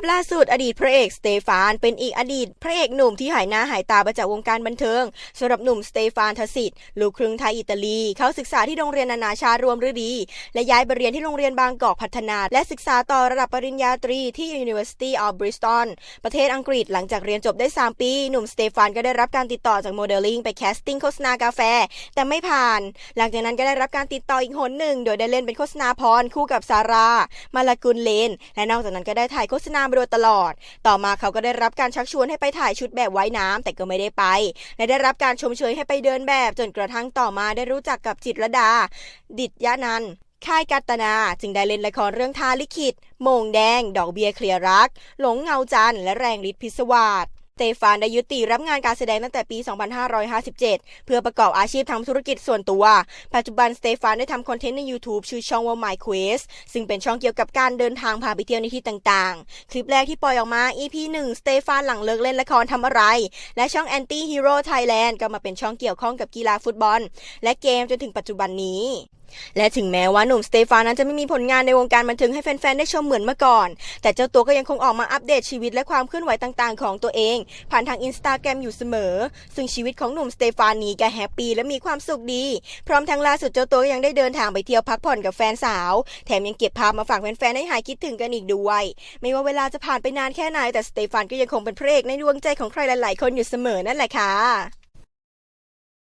พล่าสุดอดีตพระเอกสเตฟานเป็นอีกอดีตพระเอกหนุ่มที่หายหน้าหายตาไปจากวงการบันเทิงสำหรับหนุ่มสเตฟานทศิษฐ์ลูกครึ่งไทยอิตาลี เขาศึกษาที่โรงเรียนนานาชาติรวมฤดี และย้ายไปเรียนที่โรงเรียนบางกอกพัฒนา และศึกษาต่อระดับปริญญาตรีที่ University of Bristol ประเทศอังกฤษหลังจากเรียนจบได้ 3 ปี หนุ่มสเตฟานก็ได้รับการติดต่อจากโมเดลลิ่งไปแคสติ้งโฆษณากาแฟ แต่ไม่ผ่าน หลังจากนั้นก็ได้รับการติดต่ออีกหนหนึ่งโดยได้เล่นเป็นโฆษณาพรคู่กับซาร่ามาลากุลเลน และนอกจากนั้นก็ได้ถ่ายโฆษณามาโดยตลอด ต่อมาเขาก็ได้รับการชักชวนให้ไปถ่ายชุดแบบว่ายน้ำแต่ก็ไม่ได้ไป และได้รับการชมเชยให้ไปเดินแบบ จนกระทั่งต่อมาได้รู้จักกับจิตรดา ดิตยานันค่ายกัตนาจึงได้เล่นละครเรื่องทาลิขิต โมงแดง ดอกเบียเคลียร์รัก หลงเงาจันทร์และแรงฤทธิ์พิศวาส เตฟานได้ยุติรับงานการแสดงตั้งแต่ปี 2557 เพื่อประกอบอาชีพทำธุรกิจส่วนตัว ปัจจุบันสเตฟานได้ทำคอนเทนต์ใน YouTube ชื่อช่องว่า My Quest ซึ่งเป็นช่องเกี่ยวกับการเดินทางพาไปเที่ยวในที่ต่างๆ คลิปแรกที่ปล่อยออกมา EP 1 สเตฟานหลังเลิกเล่นละครทำอะไร และช่อง Anti Hero Thailand ก็มาเป็นช่องเกี่ยวข้องกับกีฬาฟุตบอล และเกมจนถึงปัจจุบันนี้ และถึงแม้ว่าหนุ่มสเตฟานนั้นจะไม่มีผลงานในวงการบันเทิงให้แฟนๆ ได้ชมเหมือนเมื่อก่อน แต่เจ้าตัวก็ยังคงออกมาอัปเดตชีวิตและความเคลื่อนไหวต่างๆ ของตัวเอง ผ่านทางอินสตาแกรมอยู่เสมอ ซึ่งชีวิตของหนุ่มสเตฟานนี้ก็แฮปปี้และมีความสุขดี พร้อมทั้งล่าสุดเจ้าตัวก็ยังได้เดินทางไปเที่ยวพักผ่อนกับแฟนสาว แถมยังเก็บภาพมาฝากแฟนๆ ให้หายคิดถึงกันอีกด้วย ไม่ว่าเวลาจะผ่านไปนานแค่ไหนแต่สเตฟานก็ยังคงเป็นพระเอกในดวงใจของใครหลายๆ คนอยู่เสมอนั่นแหละค่ะ